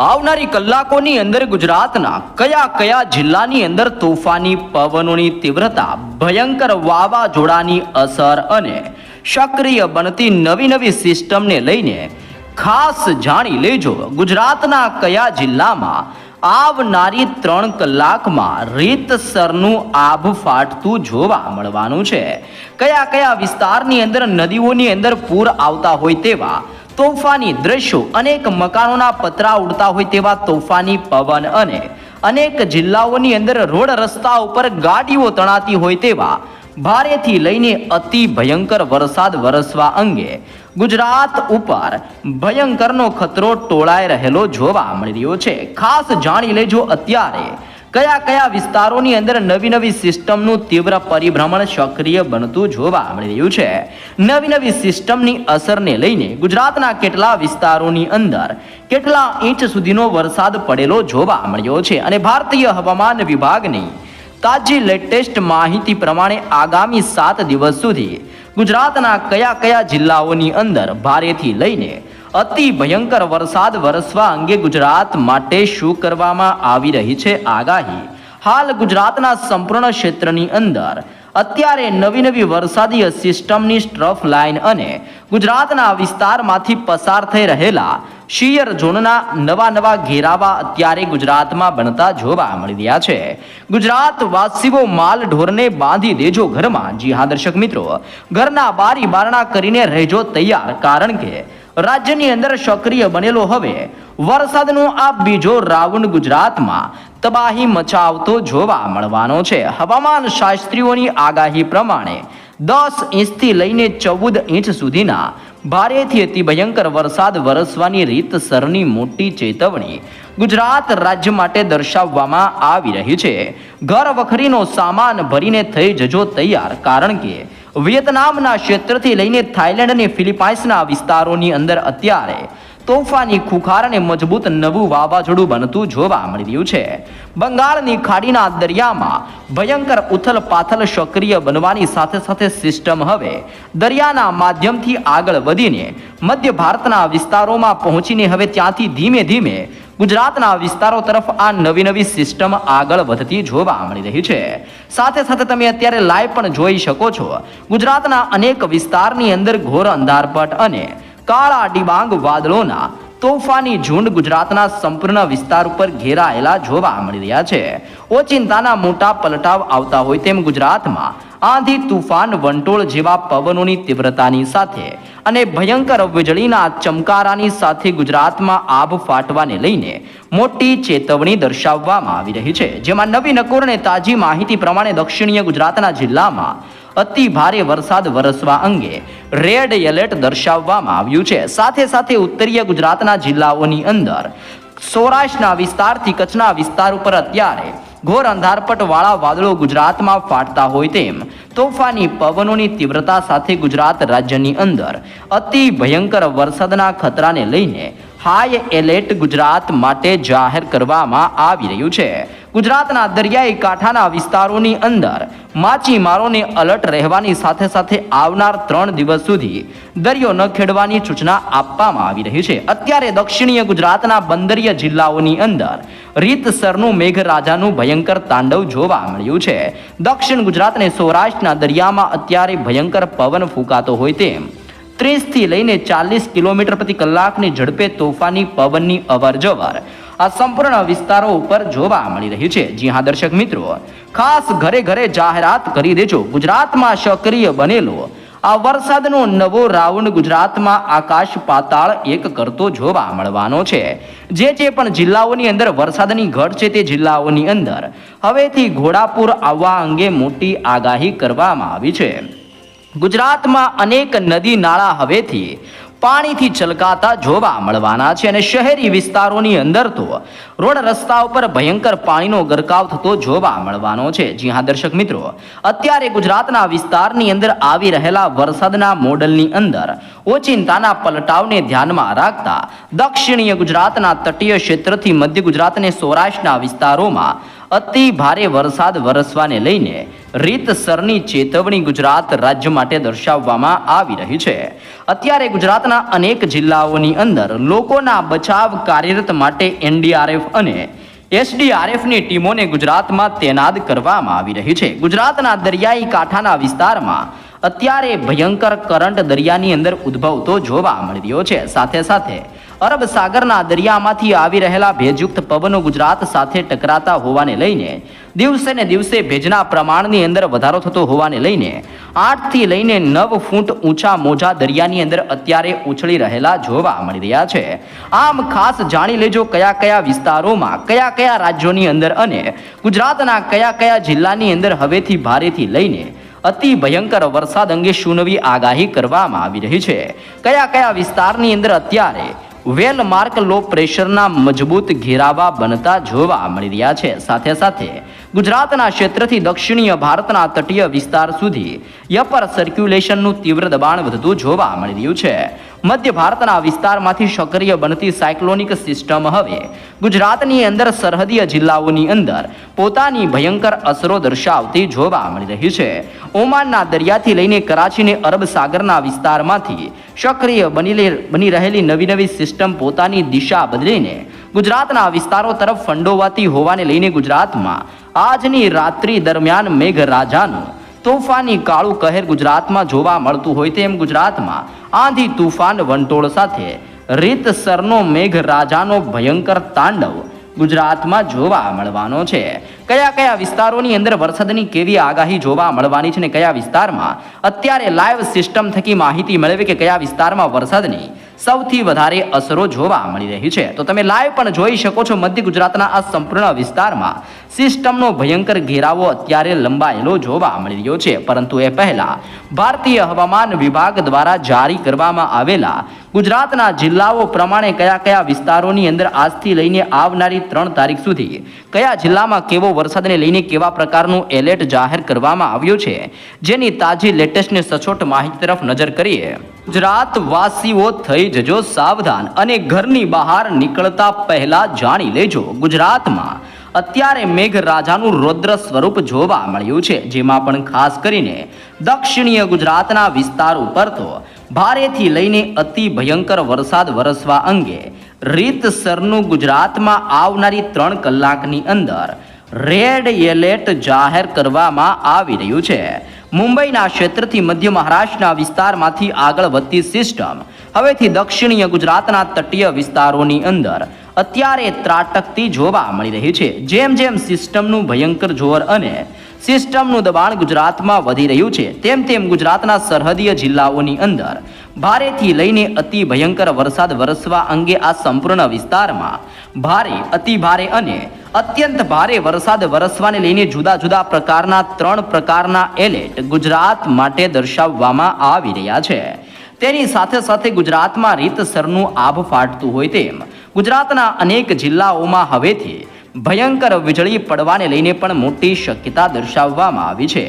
આવનારી કલાકોની અંદર ગુજરાતના કયા કયા જિલ્લાની અંદર તોફાની પવનોની તીવ્રતા, ભયંકર વાવાઝોડાની અસર અને સક્રિય બનતી નવી નવી સિસ્ટમને લઈને ખાસ જાણી લેજો ગુજરાતના કયા જિલ્લામાં આવનારી ત્રણ કલાકમાં રીતસરનું આભ ફાટતું જોવા મળવાનું છે. કયા કયા વિસ્તારની અંદર, નદીઓની અંદર પૂર આવતા હોય તેવા તોફાની દ્રશ્યો અનેક મકાનોના પતરા ઉડતા હોય તેવા તોફાની પવન અને અનેક જિલ્લાઓની અંદર રોડ રસ્તા ઉપર ગાડીઓ તણાતી હોય તેવા ભારેથી લઈને અતિ ભયંકર વરસાદ વરસવા અંગે ગુજરાત ઉપર ભયંકરનો ખતરો ટોળાઈ રહેલો જોવા મળી રહ્યો છે. ખાસ જાણી લેજો અત્યારે કયા કયા વિસ્તારોની અંદર નવી નવી સિસ્ટમનું તીવ્ર પરિભ્રમણ સક્રિય બનતું જોવા મળી રહ્યું છે? નવી નવી સિસ્ટમની અસરને લઈને ગુજરાતના કેટલા વિસ્તારોની અંદર કેટલા ઇંચ સુધીનો વરસાદ પડેલો જોવા મળ્યો છે? અને ભારતીય હવામાન વિભાગની તાજી લેટેસ્ટ માહિતી પ્રમાણે આગામી સાત દિવસ સુધી ગુજરાતના કયા કયા જિલ્લાઓની અંદર ભારેથી લઈને અતિ ભયંકર વરસાદ વરસવા અંગે ગુજરાત માટે શું કરવામાં આવી રહી છે આગાહી? હાલ ગુજરાતના સંપૂર્ણ ક્ષેત્રની અંદર અત્યારે નવી નવી વરસાદી સિસ્ટમની સ્ટ્રફ લાઇન અને ગુજરાતના વિસ્તારમાંથી પસાર થઈ રહેલા શિયર ઝોનના નવા નવા ઘેરાવા અત્યારે ગુજરાતમાં બનતા જોવા મળી રહ્યા છે. ગુજરાત વાસીઓ માલ ઢોરને બાંધી દેજો ઘરમાં. જી હા, દર્શક મિત્રો. ઘરના બારી બારણા કરીને રહેજો તૈયાર. કારણ કે રાજ્યની અંદર સક્રિય બનેલો હવે. વરસાદનો આ બીજો રાઉન્ડ ગુજરાતમાં તબાહી મચાવતો જોવા મળવાનો છે. હવામાન શાસ્ત્રીઓની આગાહી પ્રમાણે દસ ઇંચથી લઈને ચૌદ ઇંચ સુધીના ભારેથી અતિ ભયંકર વરસાદ વરસવાની રીતસરની મોટી ચેતવણી ગુજરાત રાજ્ય માટે દર્શાવવામાં આવી રહી છે. ઘર વખરીનો સામાન ભરીને થઈ જજો તૈયાર, કારણ કે વિયેતનામના ક્ષેત્રથી લઈને થાઇલેન્ડ અને ફિલિપાઇન્સના વિસ્તારોની અંદર અત્યારે તોફાની ખુખાર અને મજબૂત નવું વાવાઝોડું બનતું જોવા મળી રહ્યું છે. બંગાળની ખાડીના દરિયામાં ભયંકર ઉથલ પાથલ સક્રિય બનવાની સાથે સાથે સિસ્ટમ હવે દરિયાના માધ્યમથી આગળ વધીને મધ્ય ભારતના વિસ્તારોમાં પહોંચીને હવે ત્યાંથી ધીમે ધીમે ગુજરાતના વિસ્તારો તરફ આ નવી નવી સિસ્ટમ આગળ વધતી જોવા મળી રહી છે. સાથે સાથે તમે અત્યારે લાઈવ પણ જોઈ શકો છો. ગુજરાતના અનેક વિસ્તારની અંદર ઘોર અંધારપટ અને કાળા ડિબાંગ વાદળોના તોફાની ઝુંડ ગુજરાતના સંપૂર્ણ વિસ્તાર ઉપર ઘેરાયેલા જોવા મળી રહ્યા છે. ઓચિંતાના મોટા પલટાવ આવતા હોય તેમ ગુજરાતમાં આંધી તુફાન વંટોળ જેવા પવનોની તીવ્રતાની સાથે અને ભયંકર વીજળીના ચમકારાની સાથે ગુજરાતમાં આભ ફાટવાને લઈને મોટી ચેતવણી દર્શાવવામાં આવી રહી છે. જેમાં નવી નકોર અને તાજી માહિતી પ્રમાણે દક્ષિણીય ગુજરાતના જિલ્લામાં અતિ ભારે વરસાદ વરસવા અંગે રેડ એલર્ટ દર્શાવવામાં આવ્યું છે. સાથે સાથે ઉત્તરીય ગુજરાતના જિલ્લાઓની અંદર સૌરાષ્ટ્રના વિસ્તારથી કચ્છના વિસ્તાર ઉપર અત્યારે ઘોર અંધારપટ વાળા વાદળો ગુજરાતમાં ફાટતા હોય તેમ. તોફાની પવનોની તીવ્રતા સાથે ગુજરાત રાજ્યની અંદર અતિ ભયંકર વરસાદના ખતરાને લઈને હાઈ એલર્ટ ગુજરાત માટે જાહેર કરવામાં આવી રહ્યું છે. ગુજરાતના દરિયાઈ કાંઠાના વિસ્તારોની અંદર માછીમારોને અલર્ટ રહેવાની સાથે સાથે આવનાર ત્રણ દિવસ સુધી દરિયો ન ખેડવાની સૂચના આપવામાં આવી રહી છે. અત્યારે દક્ષિણીય ગુજરાતના બંદરીય જિલ્લાઓની અંદર રીતસરનું મેઘરાજાનું ભયંકર તાંડવ જોવા મળ્યું છે. દક્ષિણ ગુજરાતને સૌરાષ્ટ્રના દરિયામાં અત્યારે ભયંકર પવન ફૂંકાતો હોય તેમ ત્રીસથી લઈને ચાલીસ કિલોમીટર પ્રતિ કલાકની ઝડપે તોફાની પવનની અવરજવર આ સંપૂર્ણ વિસ્તારો ઉપર જોવા મળી રહ્યું છે. જી હા, દર્શક મિત્રો, ખાસ ઘરે ઘરે જાહેરાત કરી દેજો. ગુજરાતમાં સક્રિય બનેલો. આ વરસાદનો નવો રાઉન્ડ ગુજરાતમાં આકાશ પાતાળ એક કરતો જોવા મળવાનો છે. જે જે પણ જિલ્લાઓની અંદર વરસાદની ઘટ છે તે જિલ્લાઓની અંદર. હવેથી ઘોડાપુર આવવા અંગે મોટી આગાહી કરવામાં આવી છે. ગુજરાતમાં અનેક નદી નાળા હવેથી પાણીથી છલકાતા જોવા મળવાના છે અને શહેરી વિસ્તારોની અંદર તો રોડ રસ્તા ઉપર ભયંકર પાણીનો ગરકાવ થતો જોવા મળવાનો છે. જી હા, દર્શક મિત્રો, અત્યારે ગુજરાતના વિસ્તારની અંદર આવી રહેલા વરસાદના મોડલની અંદર ઓચિંતાના પલટાવને ધ્યાનમાં રાખતા દક્ષિણીય ગુજરાતના તટીય ક્ષેત્રથી મધ્ય ગુજરાત અને સૌરાષ્ટ્રના વિસ્તારોમાં અતિ ભારે વરસાદ વરસવાને લઈને રીતસરની ચેતવણી ગુજરાત રાજ્ય માટે દર્શાવવામાં આવી રહી છે. અત્યારે ગુજરાતના અનેક જિલ્લાઓની અંદર લોકોના બચાવ કાર્યરત માટે એનડીઆરએફ અને એસડીઆરએફની ટીમોને ગુજરાતમાં તૈનાત કરવામાં આવી રહી છે. ગુજરાતના દરિયાઈ કાંઠાના વિસ્તારમાં અત્યારે ભયંકર કરંટ દરિયાની અંદર ઉદ્ભવતો જોવા મળી રહ્યો છે. સાથે સાથે અરબ સાગરના દરિયામાંથી આવી રહેલા ભેજયુક્ત પવનો ગુજરાત સાથે ટકરાતા હોવાને લઈને, દિવસે ને દિવસે ભેજના પ્રમાણની અંદર વધારો થતો હોવાને લઈને, આઠથી લઈને નવ ફૂટ ઊંચા મોજા દરિયાની અંદર અત્યારે ઉછળી રહેલા જોવા મળી રહ્યા છે. આમ ખાસ જાણી લેજો કયા કયા વિસ્તારોમાં, કયા કયા રાજ્યોની અંદર અને ગુજરાતના કયા કયા જિલ્લાની અંદર હવેથી ભારેથી લઈને અતિ ભયંકર વરસાદ અંગે શું નવી આગાહી કરવામાં આવી રહી છે? કયા કયા વિસ્તારની અંદર અત્યારે વેલ માર્ક લો પ્રેશરના મજબૂત ઘેરાવા બનતા જોવા મળી રહ્યા છે. સાથે સાથે ગુજરાતના ક્ષેત્રથી દક્ષિણીય ભારતના તટીય વિસ્તાર સુધી યપર સર્ક્યુલેશનનું તીવ્ર દબાણ વધતું જોવા મળી રહ્યું છે. મધ્ય ભારતના વિસ્તારમાંથી સક્રિય બનતી સાયક્લોનિક સિસ્ટમ હવે ગુજરાતની અંદર સરહદીય જિલ્લાઓની અંદર પોતાની ભયંકર અસરો દર્શાવતી જોવા મળી રહી છે. ઓમાનના દરિયાથી લઈને કરાચીને અરબ સાગરના વિસ્તારમાંથી સક્રિય બની બની રહેલી નવી નવી સિસ્ટમ પોતાની દિશા બદલીને ગુજરાતના વિસ્તારો તરફ ફંડોવાતી હોવાને લઈને ગુજરાતમાં આજની રાત્રિ દરમિયાન મેઘરાજાનું તોફાની કાળું કહેર ગુજરાતમાં જોવા મળતું હોય તેમ ગુજરાતમાં આંધી તુફાન વંટોળ સાથે રીતસરનો મેઘરાજાનો ભયંકર તાંડવ ગુજરાતમાં જોવા મળવાનો છે. કયા કયા વિસ્તારોની અંદર વરસાદની કેવી આગાહી જોવા મળવાની છે ને કયા વિસ્તારમાં? અત્યારે લાઈવ સિસ્ટમ થકી માહિતી મેળવે કે કયા વિસ્તારમાં વરસાદની સૌથી વધારે અસરો જોવા મળી રહી છે. તો તમે લાઈવ પણ જોઈ શકો છો મધ્ય ગુજરાતના આ સંપૂર્ણ વિસ્તારમાં. સિસ્ટમનો ભયંકર ઘેરાવો અત્યારે લંબાયેલો જોવા મળી રહ્યો છે. પરંતુ એ પહેલા ભારતીય હવામાન વિભાગ દ્વારા જારી કરવામાં આવેલા ગુજરાતના જિલ્લાઓ પ્રમાણે કયા કયા વિસ્તારોની અંદર આજથી લઈને આવનારી ત્રણ તારીખ સુધી કયા જિલ્લામાં કેવો વરસાદને લઈને કેવા પ્રકારનું એલર્ટ જાહેર કરવામાં આવ્યું છે. જેની તાજી લેટેસ્ટને સચોટ માહિતી તરફ નજર કરીએ. ગુજરાતવાસીઓ થઈ જજો સાવધાન અને ઘરની બહાર નીકળતા પહેલા જાણી લેજો. ગુજરાતમાં અત્યારે મેઘરાજાનું રૌદ્ર સ્વરૂપ જોવા મળ્યું છે, જેમાં પણ ખાસ કરીને દક્ષિણીય ગુજરાતના વિસ્તાર ઉપર તો ભારેથી લઈને અતિ ભયંકર વરસાદ વરસવા અંગે રીતસરનું ગુજરાતમાં આવનારી ત્રણ કલાકની અંદર રેડ એલર્ટ જાહેર કરવામાં આવી રહ્યું છે. મુંબઈના ક્ષેત્રથી મધ્ય મહારાષ્ટ્રના વિસ્તારમાંથી આગળ વધતી સિસ્ટમ હવેથી દક્ષિણીય ગુજરાતના તટીય વિસ્તારોની અંદર અત્યારે ત્રાટકતી જોવા મળી રહી છે. જેમ જેમ સિસ્ટમનું ભયંકર જોર અને સિસ્ટમનું દબાણ ગુજરાતમાં વધી રહ્યું છે, તેમ તેમ ગુજરાતના સરહદીય જિલ્લાઓની અંદર ભારેથી લઈને અતિ ભયંકર વરસાદ વરસવા અંગે આ સંપૂર્ણ વિસ્તારમાં ભારે, અતિ ભારે અને અત્યંત ભારે વરસાદ વરસવાને લઈને જુદા જુદા પ્રકારના ત્રણ પ્રકારના એલર્ટ ગુજરાત માટે દર્શાવવામાં આવી રહ્યા છે. તેની સાથે સાથે ગુજરાતમાં રીતસરનું આભ ફાટતું હોય તેમ ગુજરાતના અનેક જિલ્લાઓમાં હવેથી ભયંકર વીજળી પડવાને લઈને પણ મોટી શક્યતા દર્શાવવામાં આવી છે.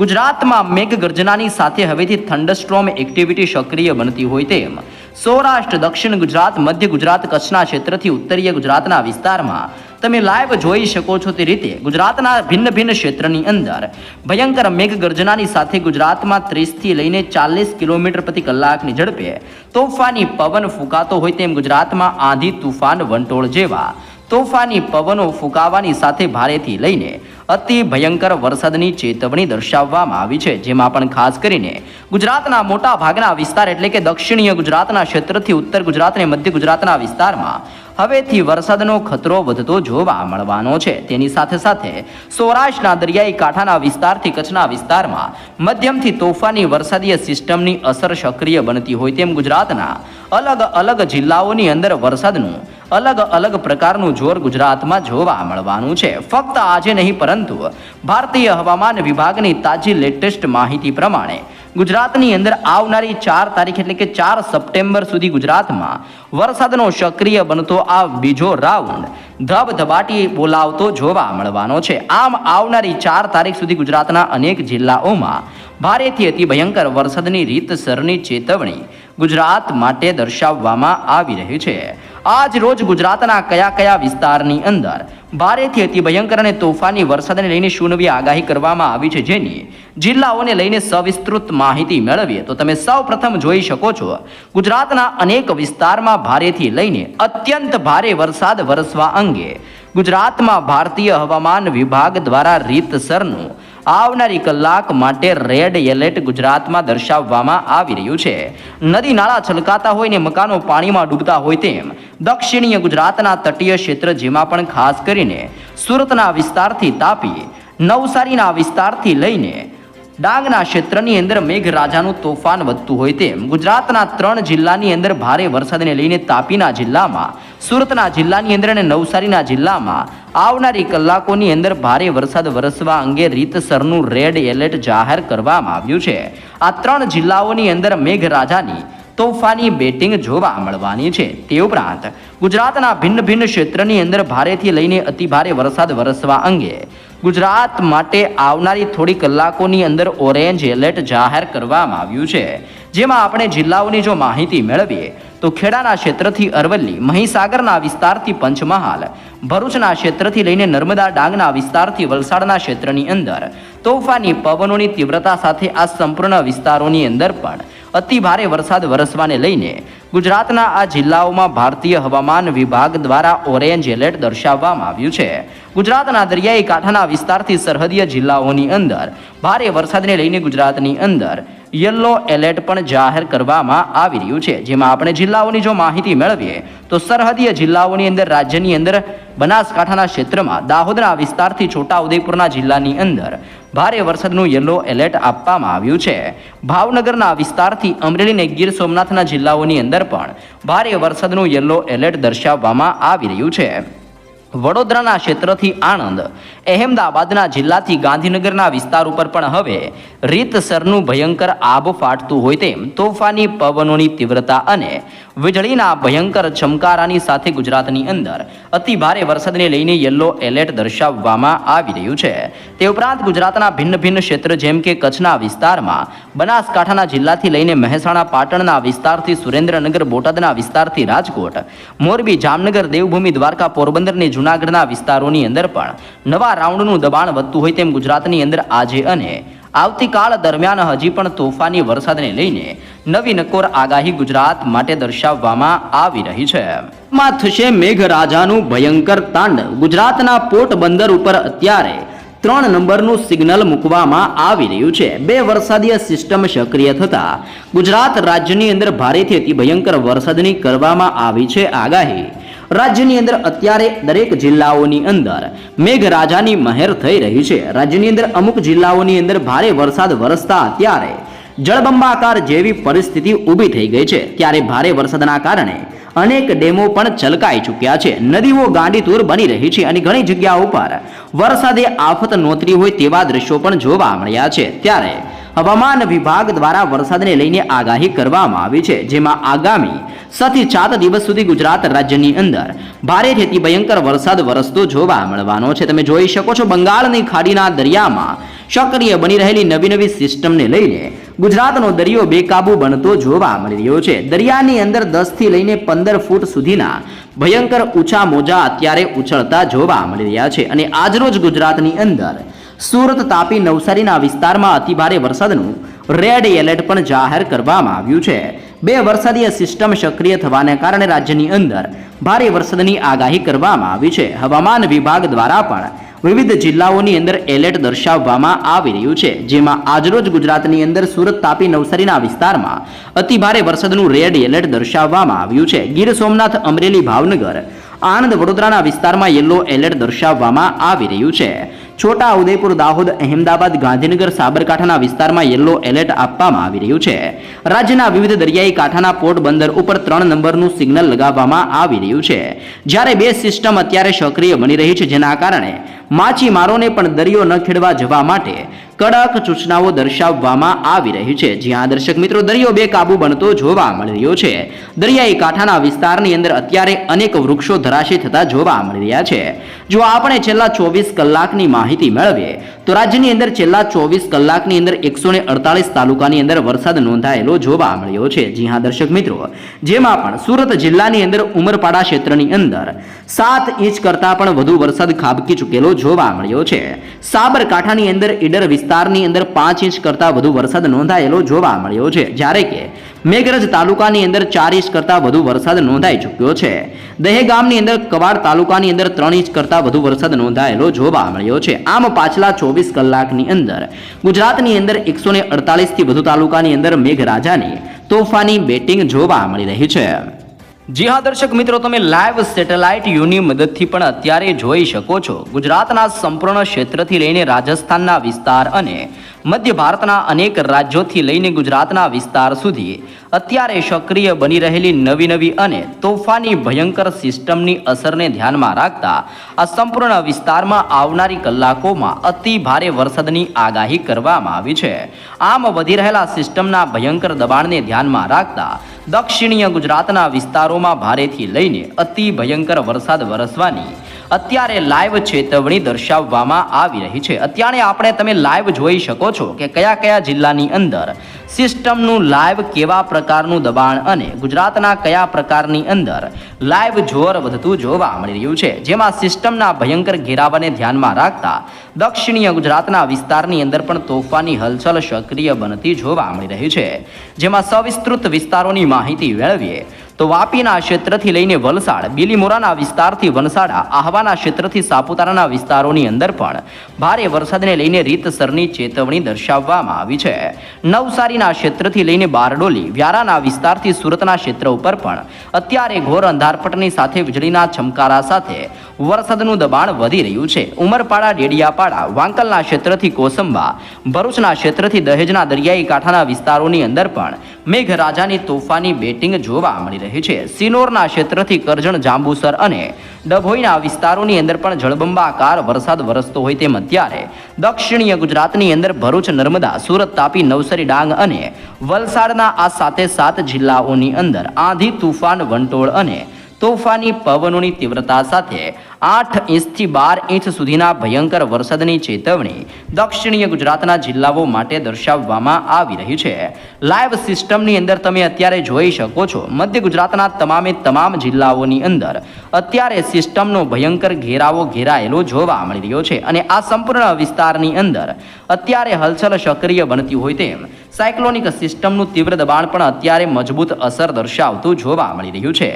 ગુજરાતમાં મેઘગર્જનાની સાથે હવેથી થંડરસ્ટ્રોમ એક્ટિવિટી સક્રિય બનતી હોય તેમ, સૌરાષ્ટ્ર, દક્ષિણ ગુજરાત, મધ્ય ગુજરાત, કચ્છના ક્ષેત્રથી ઉત્તરીય ગુજરાતના વિસ્તારમાં તમે લાઈવ જોઈ શકો છો તે રીતે ગુજરાતના ભિન્ન ભિન્ન ક્ષેત્રની અંદર ભયંકર મેઘગર્જનાની સાથે ગુજરાતમાં ત્રીસથી લઈને ચાલીસ કિલોમીટર પ્રતિ કલાકની ઝડપે તોફાની પવન ફૂંકાતો હોય તેમ ગુજરાતમાં આંધી તુફાન વંટોળ જેવા તોફાની પવનો ફૂંકાવાની સાથે ભારેથી લઈને અતિ ભયંકર વરસાદની ચેતવણી દર્શાવવામાં આવી છે, જેમાં પણ ખાસ કરીને ગુજરાતના મોટા ભાગના વિસ્તાર એટલે કે દક્ષિણીય ગુજરાતના ક્ષેત્રથી ઉત્તર ગુજરાત અને મધ્ય ગુજરાતના વિસ્તારમાં હવેથી વરસાદનો ખતરો વધતો જોવા મળવાનો છે. તેની સાથે સાથે સૌરાષ્ટ્રના દરિયાઈ કાંઠાના વિસ્તારથી કચ્છના વિસ્તારમાં મધ્યમથી તોફાની વરસાદીય સિસ્ટમની અસર સક્રિય બનતી હોય તેમ ગુજરાતના અલગ અલગ જિલ્લાઓની અંદર વરસાદનું અલગ અલગ પ્રકારનું જોર ગુજરાતમાં જોવા મળવાનું છે. ફક્ત આજે નહીં, પરંતુ ભારતીય હવામાન વિભાગની તાજી લેટેસ્ટ માહિતી પ્રમાણે ગુજરાતની અંદર આવનારી ચાર તારીખ એટલે કે ચાર સપ્ટેમ્બર સુધી ગુજરાતમાં વરસાદનો સક્રિય બનતો આ બીજો રાઉન્ડ ધબધબાટી બોલાવતો જોવા મળવાનો છે. આમ આવનારી ચાર તારીખ સુધી ગુજરાતના અનેક જિલ્લાઓમાં ભારેથી અતિ ભયંકર વરસાદની રીતસરની ચેતવણી ગુજરાત માટે દર્શાવવામાં આવી રહી છે. આજ રોજ ગુજરાતના કયા કયા વિસ્તારની અંદર ભારેથી અતિ ભયંકર અને તોફાની વરસાદને લઈને શું નવી આગાહી કરવામાં આવી છે જેની જિલ્લાઓને લઈને સવિસ્તૃત માહિતી મેળવીએ તો તમે સૌ પ્રથમ જોઈ શકો છો, ગુજરાતના અનેક વિસ્તારમાં ભારેથી લઈને અત્યંત ભારે વરસાદ વરસવા અંગે ગુજરાતમાં ભારતીય હવામાન વિભાગ દ્વારા રીતસરનું આવનારી કલાક માટે રેડ એલર્ટ ગુજરાતમાં દર્શાવવામાં આવી રહ્યું છે. નદી નાળા છલકાતા હોય ને મકાનો પાણીમાં ડૂબતા હોય તેમ દક્ષિણીય ગુજરાતના તટીય ક્ષેત્ર જેમાં પણ ખાસ કરીને સુરતના વિસ્તારથી તાપી નવસારીના વિસ્તારથી લઈને ડાંગના ક્ષેત્રની અંદર મેઘરાજાનું તોફાન વધતું હોય તેમ ગુજરાતના ત્રણ જિલ્લાની અંદર ભારે વરસાદને લઈને તાપીના જિલ્લામાં, સુરતના જિલ્લાની અંદર અને નવસારીના જિલ્લામાં આવનારી કલાકોની અંદર ભારે વરસાદ વરસવા અંગે રીતસરનું રેડ એલર્ટ જાહેર કરવામાં આવ્યું છે. આ ત્રણ જિલ્લાઓની અંદર મેઘરાજાની તોફાની બેટિંગ જોવા મળવાની છે. તે ઉપરાંત ગુજરાતના ભિન્ન ભિન્ન ક્ષેત્રની અંદર ભારેથી લઈને અતિભારે વરસાદ વરસવા અંગે ગુજરાત માટે આવનારી થોડી કલાકોની અંદર ઓરેન્જ એલર્ટ જાહેર કરવામાં આવ્યું છે. જેમાં આપણે જિલ્લાઓની જો માહિતી મેળવીએ, તો ખેડાના ક્ષેત્રથી અરવલ્લી, મહીસાગરના વિસ્તારથી પંચમહાલ, ભરૂચના ક્ષેત્રથી લઈને નર્મદા ડાંગના વિસ્તારથી વલસાડના ક્ષેત્રની અંદર, તોફાની પવનોની તીવ્રતા સાથે આ સંપૂર્ણ વિસ્તારોની અંદર પણ અતિ ભારે વરસાદ વરસવાને લઈને ગુજરાતના આ જિલ્લાઓમાં ભારતીય હવામાન વિભાગ દ્વારા ઓરેન્જ એલર્ટ દર્શાવવામાં આવ્યું છે. ગુજરાતના દરિયાઈ કાંઠાના વિસ્તારથી સરહદીય જિલ્લાઓની અંદર ભારે વરસાદને લઈને ગુજરાતની અંદર યલો એલર્ટ પણ જાહેર કરવામાં આવી રહ્યું છે. જેમાં આપણે જિલ્લાઓની જો માહિતી મેળવીએ, તો સરહદીય જિલ્લાઓની અંદર, રાજ્યની અંદર, બનાસકાંઠાના ક્ષેત્રમાં, દાહોદના વિસ્તારથી છોટા ઉદેપુરના જિલ્લાની અંદર ભારે વરસાદનું યલો એલર્ટ આપવામાં આવ્યું છે. ભાવનગરના વિસ્તારથી અમરેલી અને ગીર સોમનાથના જિલ્લાઓની અંદર પણ ભારે વરસાદનું યલો એલર્ટ દર્શાવવામાં આવી રહ્યું છે. વડોદરાના ક્ષેત્રથી આણંદ. અહેમદાબાદના જિલ્લાથી ગાંધીનગરના વિસ્તાર ઉપર પણ હવે રીતસરનું ભયંકર આબ ફાટતું હોય તેમ તોફાની પવનોની તીવ્રતા અને વીજળીના ભયંકર ચમકારાની સાથે ગુજરાતની અંદર અતિ ભારે વરસાદને લઈને યલો એલર્ટ દર્શાવવામાં આવી રહ્યું છે. તે ઉપરાંત ગુજરાતના ભિન્ન ભિન્ન ક્ષેત્ર જેમ કે કચ્છના વિસ્તારમાં, બનાસકાંઠાના જિલ્લાથી લઈને મહેસાણા, પાટણના વિસ્તારથી સુરેન્દ્રનગર, બોટાદના વિસ્તારથી રાજકોટ, મોરબી, જામનગર, દેવભૂમિ, દ્વારકા પોરબંદર અને જૂનાગઢના વિસ્તારોની અંદર પણ નવા રાઉન્ડનું દબાણ વધતું હોય તેમ ગુજરાતની અંદર આજે અને આવતીકાલ દરમિયાન હજી પણ તોફાની વરસાદને લઈને નવી નકોર આગાહી ગુજરાત માટે દર્શાવવામાં આવી રહી છે. માં થશે મેઘરાજાનું ભયંકર તાંડવ ગુજરાતના પોર્ટ બંદર ઉપર અત્યારે ત્રણ નંબરનું સિગ્નલ મૂકવામાં આવી રહ્યું છે. બે વરસાદીય સિસ્ટમ સક્રિય થતા ગુજરાત રાજ્યની અંદર ભારેથી અતિ ભયંકર વરસાદની કરવામાં આવી છે આગાહી. રાજ્યની અંદર અત્યારે દરેક જિલ્લાઓની અંદર મેઘરાજાની મહેર થઈ રહી છે. રાજ્યની અંદર અમુક જિલ્લાઓની અંદર ભારે વરસાદ વરસતા અત્યારે જળબંબાકાર જેવી પરિસ્થિતિ ઊભી થઈ ગઈ છે. ત્યારે ભારે વરસાદના કારણે અનેક ડેમો પણ છલકાઈ ચૂક્યા છે. નદીઓ ગાંડીતુર બની રહી છે અને ઘણી જગ્યાઓ પર વરસાદે આફત નોતરી હોય તેવા દ્રશ્યો પણ જોવા મળ્યા છે. ત્યારે હવામાન વિભાગ દ્વારા વરસાદને લઈને આગાહી કરવામાં આવી છે, જેમાં આગામી સથી સાત દિવસ સુધી ગુજરાત રાજ્યની અંદર ભારેથી અતિ ભયંકર વરસાદ વરસતો જોવા મળવાનો છે. તમે જોઈ શકો છો, બંગાળની ખાડીના દરિયામાં સક્રિય બની રહેલી નવી નવી સિસ્ટમને લઈને ગુજરાતનો દરિયો બેકાબુ બનતો જોવા મળી રહ્યો છે. દરિયાની અંદર દસથી લઈને પંદર ફૂટ સુધીના ભયંકર ઊંચા મોજા અત્યારે ઉછળતા જોવા મળી રહ્યા છે અને આજરોજ ગુજરાતની અંદર સુરત તાપી નવસારીના વિસ્તારમાં અતિભારે વરસાદનું રેડ એલર્ટ પણ જાહેર કરવામાં આવ્યું છે. બે વરસાદીય સિસ્ટમ સક્રિય થવાને કારણે રાજ્યની અંદર ભારે વરસાદની આગાહી કરવામાં આવી છે. હવામાન વિભાગ દ્વારા પણ વિવિધ જિલ્લાઓની અંદર એલર્ટ દર્શાવવામાં આવી રહ્યું છે. જેમાં આજરોજ ગુજરાતની અંદર સુરત તાપી નવસારીના વિસ્તારમાં અતિભારે વરસાદનું રેડ એલર્ટ દર્શાવવામાં આવ્યું છે. ગીર સોમનાથ, અમરેલી, ભાવનગર, આણંદ, વડોદરાના વિસ્તારમાં યલો એલર્ટ દર્શાવવામાં આવી રહ્યું છે. છોટા ઉદેપુર દાહોદ, અહેમદાબાદ, ગાંધીનગર, સાબરકાંઠાના વિસ્તારમાં યલો એલર્ટ આપવામાં આવી રહ્યું છે. રાજ્યના વિવિધ દરિયાઈ કાંઠાના પોર્ટ બંદર ઉપર ત્રણ નંબરનું સિગ્નલ લગાવવામાં આવી રહ્યું છે. જ્યારે બે સિસ્ટમ અત્યારે સક્રિય બની રહી છે, જેના કારણે માછીમારોને પણ દરિયો ન ખેડવા જવા માટે કડક સૂચનાઓ દર્શાવવામાં આવી રહી છે. જ્યાં દર્શક મિત્રો દરિયો બેકાબુ બનતો જોવા મળી રહ્યો છે. દરિયાઈ કાંઠાના વિસ્તારની અંદર અત્યારે અનેક વૃક્ષો ધરાશી થતા જોવા મળી રહ્યા છે. જો આપણે છેલ્લા ચોવીસ કલાકની માહિતી મેળવીએ, તો રાજ્યની અંદર છેલ્લા ચોવીસ કલાકની અંદર એકસો અડતાલીસ તાલુકાની અંદર વરસાદ નોંધાયેલો જોવા મળ્યો છે. જી હા દર્શક મિત્રો, જેમાં પણ સુરત જિલ્લાની અંદર ઉમરપાડા ક્ષેત્રની અંદર સાત ઇંચ કરતાં પણ વધુ વરસાદ ખાબકી ચૂકેલો જોવા મળ્યો છે. સાબરકાંઠાની અંદર ઈડર વિસ્તારની અંદર પાંચ ઇંચ કરતાં વધુ વરસાદ નોંધાયેલો જોવા મળ્યો છે. જ્યારે કે મેઘરજ તાલુકાની અંદર ચાર ઇંચ કરતાં વધુ વરસાદ નોંધાઈ ચૂક્યો છે. દહેગામની અંદર કવાડ તાલુકાની અંદર ત્રણ ઇંચ કરતાં વધુ વરસાદ નોંધાયેલો જોવા મળ્યો છે. આમ પાછલા ચોવીસ કલાકની અંદર ગુજરાતની અંદર એકસો ને અડતાલીસથી વધુ તાલુકાની અંદર મેઘરાજાની તોફાની બેટિંગ જોવા મળી રહી છે. જી હા, દર્શક મિત્રો, તમે લાઈવ સેટેલાઇટ યુની મદદથી પણ અત્યારે જોઈ શકો છો. ગુજરાતના સંપૂર્ણ ક્ષેત્રથી લઈને રાજસ્થાનના વિસ્તાર અને મધ્ય ભારતના અનેક રાજ્યોથી લઈને ગુજરાતના વિસ્તાર સુધી અત્યારે સક્રિય બની રહેલી નવી નવી અને તોફાની ભયંકર સિસ્ટમની અસરને ધ્યાનમાં રાખતા આ સંપૂર્ણ વિસ્તારમાં આવનારી કલાકોમાં અતિ ભારે વરસાદની આગાહી કરવામાં આવી છે. આમ વધી રહેલા સિસ્ટમના ભયંકર દબાણને ધ્યાનમાં રાખતા દક્ષિણીય ગુજરાતના વિસ્તારોમાં ભારેથી લઈને અતિ ભયંકર વરસાદ વરસવાની અત્યારે લાઈવ ચેતવણી દર્શાવવામાં આવી રહી છે. અત્યારે આપણે તમે લાઈવ જોઈ શકો છો કે કયા કયા જિલ્લાની અંદર સિસ્ટમનું લાઈવ કેવા પ્રકારનું દબાણ અને ગુજરાતના કયા પ્રકારની અંદર લાઈવ જોર વધતું જોવા મળી રહ્યું છે. જેમાં સિસ્ટમના ભયંકર ઘેરાવાને ધ્યાનમાં રાખતા દક્ષિણીય ગુજરાતના વિસ્તારની અંદર પણ તોફાની હલચલ સક્રિય બનતી જોવા મળી રહી છે. જેમાં સવિસ્તૃત વિસ્તારોની માહિતી મેળવીએ તો વાપીના ક્ષેત્રથી લઈને વલસાડ, બિલીમોરાના વિસ્તારથી વનસાડા આહવાના ક્ષેત્રથી સાપુતારાના વિસ્તારોની અંદર પણ ભારે વરસાદને લઈને રીતસરની ચેતવણી દર્શાવવામાં આવી છે. નવસારીના ક્ષેત્રથી લઈને બારડોલી, વ્યારાના વિસ્તારથી સુરતના ક્ષેત્ર ઉપર પણ અત્યારે ઘોર અંધારપટની સાથે વીજળીના ચમકારા સાથે વરસાદનું દબાણ વધી રહ્યું છે. ઉમરપાડા, ડેડિયાપાડા, વાંકલના ક્ષેત્રથી કોસંબા, ભરૂચના ક્ષેત્રથી દહેજના દરિયાઈ કાંઠાના વિસ્તારોની અંદર પણ મેઘરાજાની તોફાની બેટિંગ જોવા મળી રહી છે. સિનોરના ક્ષેત્રથી કરજણ જાંબુસર અને ડભોઈના વિસ્તારોની અંદર પણ જળબંબાકાર વરસાદ વરસતો હોય તેમ અત્યારે દક્ષિણીય ગુજરાતની અંદર ભરૂચ, નર્મદા, સુરત તાપી, નવસારી, ડાંગ અને વલસાડના આ સાતે સાત જિલ્લાઓની અંદર આંધી, તુફાન, વંટોળ અને તોફાની પવનોની તીવ્રતા સાથે આઠ ઇંચથી બાર ઇંચ સુધીના ભયંકર વરસાદની ચેતવણી દક્ષિણીય ગુજરાતના જિલ્લાઓ માટે દર્શાવવામાં આવી રહી છે. લાઈવ સિસ્ટમની અંદર તમે અત્યારે જોઈ શકો છો, મધ્ય ગુજરાતના તમામે તમામ જિલ્લાઓની અંદર અત્યારે સિસ્ટમનો ભયંકર ઘેરાવો ઘેરાયેલો જોવા મળી રહ્યો છે અને આ સંપૂર્ણ વિસ્તારની અંદર અત્યારે હલચલ સક્રિય બનતી હોય તેમ સાયક્લોનિક સિસ્ટમનું તીવ્ર દબાણ પણ અત્યારે મજબૂત અસર દર્શાવતું જોવા મળી રહ્યું છે.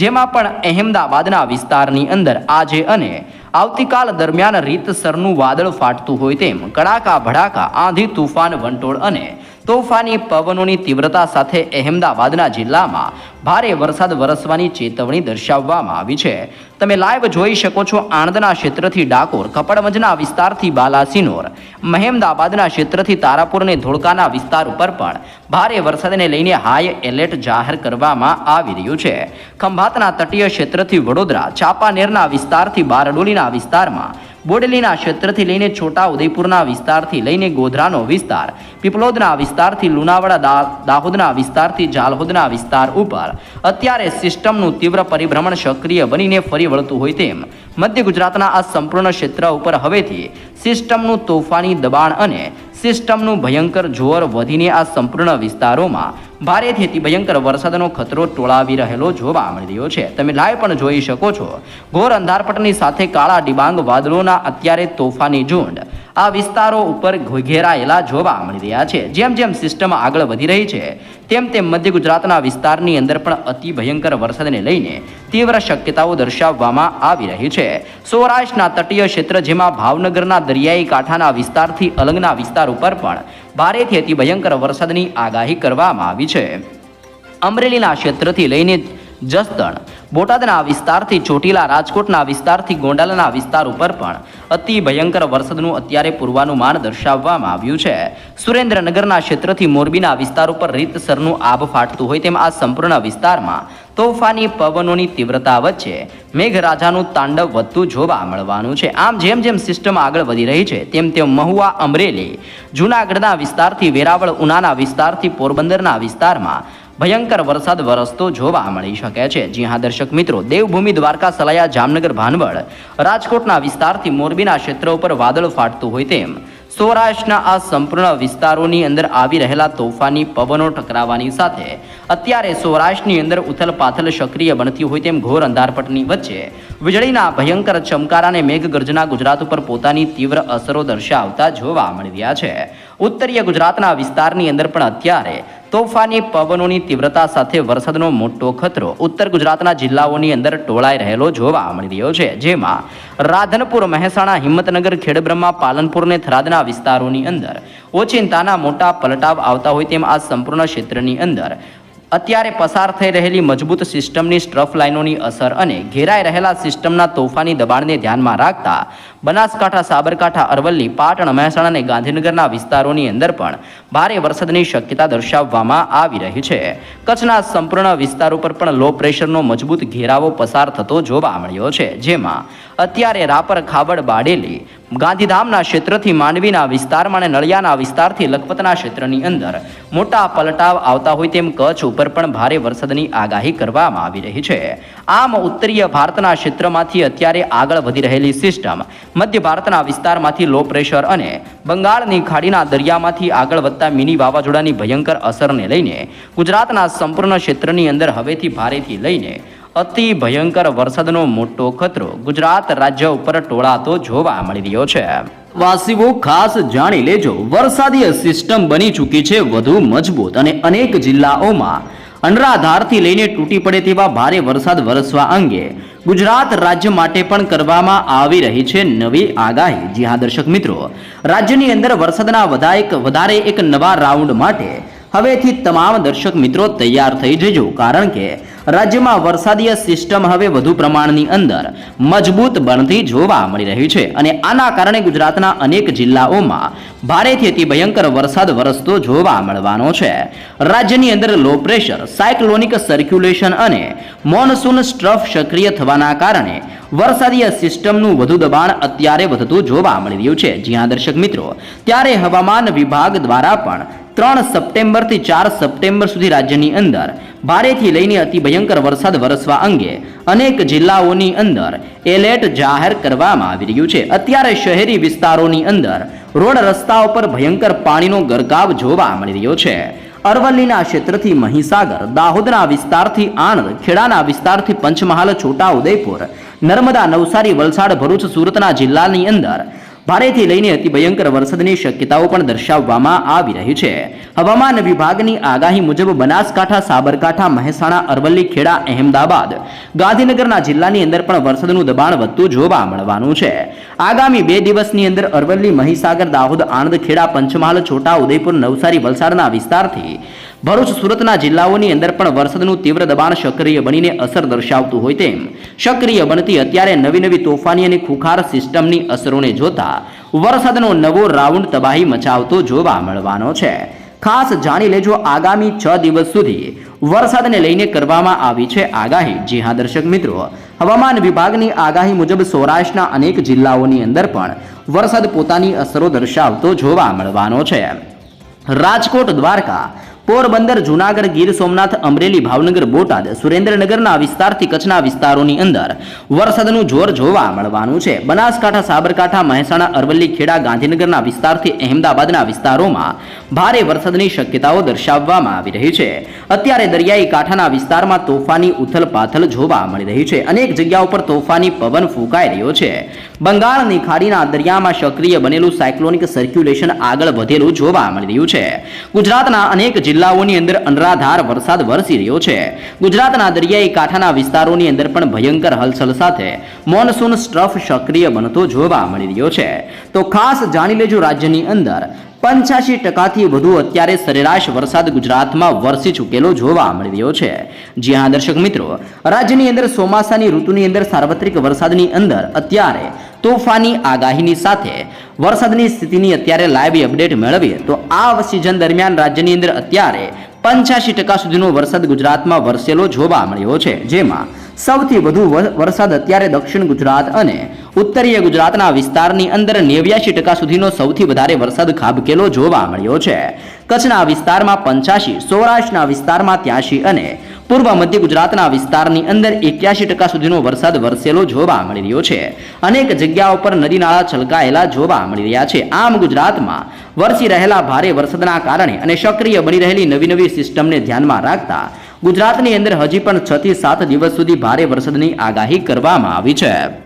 જેમાં પણ અહેમદાબાદના વિસ્તારની અંદર આજે અને આવતીકાલ દરમિયાન રીતસરનું વાદળ ફાટતું હોય તેમ કડાકા ભડાકા, આંધી તુફાન, વંટોળ અને તોફાની પવનોની તીવ્રતા સાથે અહેમદાબાદના જિલ્લામાં ભારે વરસાદ વરસવાની ચેતવણી દર્શાવવામાં આવી છે. તમે લાઈવ જોઈ શકો છો આણંદના ક્ષેત્રથી ડાકોર, કપડવંજના વિસ્તારથી બાલાસિનોર મહેમદાબાદના ક્ષેત્રથી તારાપુર અને ધોળકાના વિસ્તાર ઉપર પણ ભારે વરસાદને લઈને હાઈ એલર્ટ જાહેર કરવામાં આવી રહ્યું છે. ખંભાતના તટીય ક્ષેત્રથી વડોદરા, ચાપાનેરના વિસ્તારથી બારડોલીના વિસ્તારમાં, બોડેલીના ક્ષેત્રથી લઈને છોટા ઉદયપુરના વિસ્તારથી લઈને ગોધરાનો વિસ્તાર, પીપલોદના વિસ્તારથી લુણાવાડા દાહોદના વિસ્તારથી જાલહોદના વિસ્તાર ઉપર. અત્યારે સિસ્ટમનું તીવ્ર પરિભ્રમણ સક્રિય બનીને ફરી વળતું હોય તેમ, મધ્ય ગુજરાતના આ સંપૂર્ણ ક્ષેત્ર ઉપર હવેથી સિસ્ટમનું તોફાની દબાણ અને સિસ્ટમનું ભયંકર જોર વધીને આ સંપૂર્ણ વિસ્તારોમાં ભારેથી અતિ ભયંકર વરસાદનો ખતરો ટોળાવી રહેલો જોવા મળી રહ્યો છે. તમે લાઈવ પણ જોઈ શકો છો. ઘોર અંધારપટની સાથે કાળા ડિબાંગ વાદળોના અત્યારે તોફાની ઝુંડ આ વિસ્તારો ઉપર ઘેરાયેલા જોવા મળી રહ્યા છે. જેમ જેમ સિસ્ટમ આગળ વધી રહી છે, તેમ તેમ મધ્ય ગુજરાતના વિસ્તારની અંદર પણ અતિ ભયંકર વરસાદને લઈને તીવ્ર શક્યતાઓ દર્શાવવામાં આવી રહી છે. સૌરાષ્ટ્રના તટીય ક્ષેત્ર જેમાં ભાવનગરના દરિયાઈ કાંઠાના વિસ્તારથી અલંગના વિસ્તાર ઉપર પણ ભારેથી અતિ ભયંકર વરસાદની આગાહી કરવામાં આવી છે. અમરેલીના ક્ષેત્રથી લઈને જસદણ. બોટાદના વિસ્તારથી ચોટીલા, રાજકોટના વિસ્તારથી ગોંડલના વિસ્તાર ઉપર પણ અતિ ભયંકર વરસાદનું અત્યારે પૂર્વાનુમાન દર્શાવવામાં આવ્યું છે. સુરેન્દ્રનગરના ક્ષેત્રથી મોરબીના વિસ્તાર ઉપર રીતસરનું આબ ફાટતું હોય તેમ આ સંપૂર્ણ વિસ્તારમાં તોફાની પવનોની તીવ્રતા વચ્ચે મેઘરાજાનું તાંડવ વધતું જોવા મળવાનું છે. આમ જેમ જેમ સિસ્ટમ આગળ વધી રહી છે, તેમ તેમ મહુવા, અમરેલી, જૂનાગઢના વિસ્તારથી વેરાવળ, ઉનાના વિસ્તારથી પોરબંદરના વિસ્તારમાં ભયંકર વરસાદ વરસતો જોવા મળી શકે છે. જી હા, દર્શક મિત્રો, દેવભૂમિ દ્વારકા, સલાયા, જામનગર, ભાનવડ રાજકોટના વિસ્તારથી મોરબીના ક્ષેત્ર ઉપર વાદળ ફાટતું હોય તેમ સૌરાષ્ટ્રના આ સંપૂર્ણ વિસ્તારોની અંદર આવી રહેલા તોફાની પવનો ટકરાવાની સાથે અત્યારે સૌરાષ્ટ્રની અંદર ઉથલ પાથલ સક્રિય બનતી હોય તેમ ઘોર અંધારપટની વચ્ચે વીજળીના ભયંકર ચમકારા અને મેઘગર્જના ગુજરાત ઉપર પોતાની તીવ્ર અસરો દર્શાવતા જોવા મળી રહ્યા છે. ઉત્તરીય ગુજરાતના વિસ્તારની અંદર પણ અત્યારે તોફાની પવનોની તીવ્રતા સાથે વરસાદનો મોટો ખતરો ઉત્તર ગુજરાતના જિલ્લાઓની અંદર ટોળાઈ રહેલો જોવા મળી રહ્યો છે. જેમાં રાધનપુર, મહેસાણા, હિંમતનગર, ખેડબ્રહ્મા, પાલનપુર અને થરાદના વિસ્તારોની અંદર ઓચિંતાના મોટા પલટાવ આવતા હોય તેમ આ સંપૂર્ણ ક્ષેત્રની અંદર અત્યારે પસાર થઈ રહેલી મજબૂત સિસ્ટમની સ્ટ્રફ લાઇનોની અસર અને ઘેરાઈ રહેલા સિસ્ટમના તોફાની દબાણને ધ્યાનમાં રાખતા બનાસકાંઠા, સાબરકાંઠા, અરવલ્લી, પાટણ, મહેસાણા અને ગાંધીનગરના વિસ્તારોની અંદર પણ ભારે વરસાદની શક્યતા દર્શાવવામાં આવી રહી છે. કચ્છના સંપૂર્ણ વિસ્તાર ઉપર પણ લો પ્રેશરનો મજબૂત ઘેરાવો પસાર થતો જોવા મળ્યો છે. જેમાં અત્યારે રાપર ખાબડ બાડેલી, ગાંધીધામના ક્ષેત્રથી માંડવીના વિસ્તારમાં અને નળિયાના વિસ્તારથી લખપતના ક્ષેત્રની અંદર મોટા પલટાવ આવતા હોય તેમ કચ્છ ઉપર પણ ભારે વરસાદની આગાહી કરવામાં આવી રહી છે. આમ ઉત્તરીય ભારતના ક્ષેત્રમાંથી અત્યારે આગળ વધી રહેલી સિસ્ટમ મધ્ય ભારતના વિસ્તારમાંથી લો પ્રેશર અને બંગાળની ખાડીના દરિયામાંથી આગળ વધતા મિની વાવાઝોડાની ભયંકર અસરને લઈને ગુજરાતના સંપૂર્ણ ક્ષેત્રની અંદર હવેથી ભારેથી લઈને અતિ ભયંકર વરસાદનો મોટો ખતરો ગુજરાત રાજ્ય ઉપર ટોળાતો જોવા મળી રહ્યો છે. વાસીઓ ખાસ જાણી લેજો વરસાદીય સિસ્ટમ બની ચૂકી છે વધુ મજબૂત અને અનેક જિલ્લાઓમાં અનરાધારથી લઈને તૂટી પડે તેવા ભારે વરસાદ વરસવા અંગે ગુજરાત રાજ્ય માટે પણ કરવામાં આવી રહી છે નવી આગાહી. જી હા, દર્શક મિત્રો, રાજ્યની અંદર વરસાદના વધા એક વધારે એક નવા રાઉન્ડ માટે હવેથી તમામ દર્શક મિત્રો તૈયાર થઈ જજો. કારણ કે રાજ્યમાં વરસાદીય સિસ્ટમ હવે વધુ પ્રમાણની અંદર મજબૂત બનતી જોવા મળી રહી છે અને આના કારણે ગુજરાતના અનેક જિલ્લાઓમાં ભારેથી અતિ ભયંકર વરસાદ વરસતો જોવા મળવાનો છે. રાજ્યની અંદર લો પ્રેશર સાયક્લોનિક સર્ક્યુલેશન અને મોનસૂન સ્ટ્રફ સક્રિય થવાના કારણે વરસાદીય સિસ્ટમનું વધુ દબાણ અત્યારે વધતું જોવા મળી રહ્યું છે. જ્યાં દર્શક મિત્રો, ત્યારે હવામાન વિભાગ દ્વારા પણ ત્રણ સપ્ટેમ્બરથી ચાર સપ્ટેમ્બર સુધી રાજ્યની અંદર ભારેથી લઈને અતિ ભયંકર વરસાદ વરસવા અંગે અનેક જિલ્લાઓની અંદર એલર્ટ જાહેર કરવામાં આવી રહ્યું છે. અત્યારે શહેરી વિસ્તારોની અંદર રોડ રસ્તાઓ પર ભયંકર પાણીનો ગરકાવ જોવા મળી રહ્યો છે. અરવલ્લીના ક્ષેત્રથી મહીસાગર, દાહોદના વિસ્તારથી આણંદ, ખેડાના વિસ્તારથી પંચમહાલ, છોટા ઉદયપુર, નર્મદા, નવસારી, વલસાડ, ભરૂચ, સુરતના જિલ્લાની અંદર ભારેથી લઈને અતિ ભયંકર વરસાદની શક્યતાઓ પણ દર્શાવવામાં આવી રહી છે. હવામાન વિભાગની આગાહી મુજબ બનાસકાંઠા, સાબરકાંઠા, મહેસાણા, અરવલ્લી, ખેડા, અહેમદાબાદ, ગાંધીનગરના જિલ્લાની અંદર પણ વરસાદનું દબાણ વધતું જોવા મળવાનું છે. આગામી બે દિવસની અંદર અરવલ્લી, મહીસાગર, દાહોદ, આણંદ, ખેડા, પંચમહાલ, છોટા, ઉદયપુર, નવસારી વલસાડના વિસ્તારથી ભરૂચ સુરતના જિલ્લાઓની અંદર પણ વરસાદનું તીવ્ર દબાણ સક્રિય બનીને અસર દર્શાવતું હોય તેમ સક્રિય બનતી અત્યારે નવી નવી તોફાની અને ખુખાર સિસ્ટમની અસરોને જોતા વરસાદનો નવો રાઉન્ડ તબાહી મચાવતો જોવા મળવાનો છે. ખાસ જાણી લેજો આગામી છ દિવસ સુધી વરસાદને લઈને કરવામાં આવી છે આગાહી. જી હા, દર્શક મિત્રો, હવામાન વિભાગની આગાહી મુજબ સૌરાષ્ટ્રના અનેક જિલ્લાઓની અંદર પણ વરસાદ પોતાની અસરો દર્શાવતો જોવા મળવાનો છે. રાજકોટ, દ્વારકા પોરબંદર, જુનાગઢ, ગીર સોમનાથ, અમરેલી, ભાવનગર, બોટાદ, સુરેન્દ્રનગરના વિસ્તારથી કચ્છના વિસ્તારોની અંદર વરસાદનું જોર જોવા મળવાનું છે. બનાસકાંઠા, સાબરકાંઠા, મહેસાણા, અરવલ્લી, ખેડા, ગાંધીનગરના વિસ્તારથી અહેમદાબાદના વિસ્તારોમાં ભારે વરસાદની શક્યતાઓ દર્શાવવામાં આવી રહી છે. અત્યારે દરિયાઈ કાંઠાના વિસ્તારમાં તોફાની ઉથલ પાથલ જોવા મળી રહી છે. અનેક જગ્યાઓ પર તોફાની પવન ફૂંકાઈ રહ્યો છે. બંગાળની ખાડીના દરિયામાં સક્રિય બનેલું સાયક્લોનિક સર્ક્યુલેશન આગળ વધેલું જોવા મળી રહ્યું છે. ગુજરાતના અનેક જિલ્લાઓની અંદર અનરાધાર વરસાદ વરસી રહ્યો છે. ગુજરાતના દરિયાઈ કાંઠાના વિસ્તારોની અંદર પણ ભયંકર હલચલ સાથે મોનસૂન સ્ટ્રફ સક્રિય બનતો જોવા મળી રહ્યો છે. તો ખાસ જાણી લેજો રાજ્યની અંદર પંચ્યાસી ટકાથી વધુ અત્યારે સરેરાશ વરસાદ ગુજરાતમાં વરસી ચૂકેલો જોવા મળી રહ્યો છે. જી હા, દર્શક મિત્રો, રાજ્યની અંદર ચોમાસાની ઋતુની અંદર સાર્વત્રિક વરસાદની અંદર અત્યારે તોફાની આગાહીની સાથે વરસાદની સ્થિતિની અત્યારે લાઈવ અપડેટ મેળવીએ તો આ સિઝન દરમિયાન રાજ્યની અંદર અત્યારે પંચ્યાસી ટકા સુધીનો વરસાદ ગુજરાતમાં વરસેલો જોવા મળ્યો છે, જેમાં સૌથી વધુ વરસાદ અત્યારે દક્ષિણ ગુજરાત અને ઉત્તરીય ગુજરાતના વિસ્તારની અંદર નેવ્યાસી ટકા સુધીનો સૌથી વધારે વરસાદ ખાબકેલો જોવા મળ્યો છે. કચ્છના વિસ્તારમાં પંચ્યાસી સૌરાષ્ટ્રના વિસ્તારમાં ત્યાસી અને પૂર્વ મધ્ય ગુજરાતના વિસ્તારની અંદર એક્યાસી ટકા સુધીનો વરસાદ વરસેલો જોવા મળી રહ્યો છે. અનેક જગ્યાઓ પર નદી નાળા છલકાયેલા જોવા મળી રહ્યા છે. આમ ગુજરાતમાં વરસી રહેલા ભારે વરસાદના કારણે અને સક્રિય બની રહેલી નવી નવી સિસ્ટમને ધ્યાનમાં રાખતા ગુજરાતની અંદર હજી પણ છ થી સાત દિવસ સુધી ભારે વરસાદની આગાહી કરવામાં આવી છે.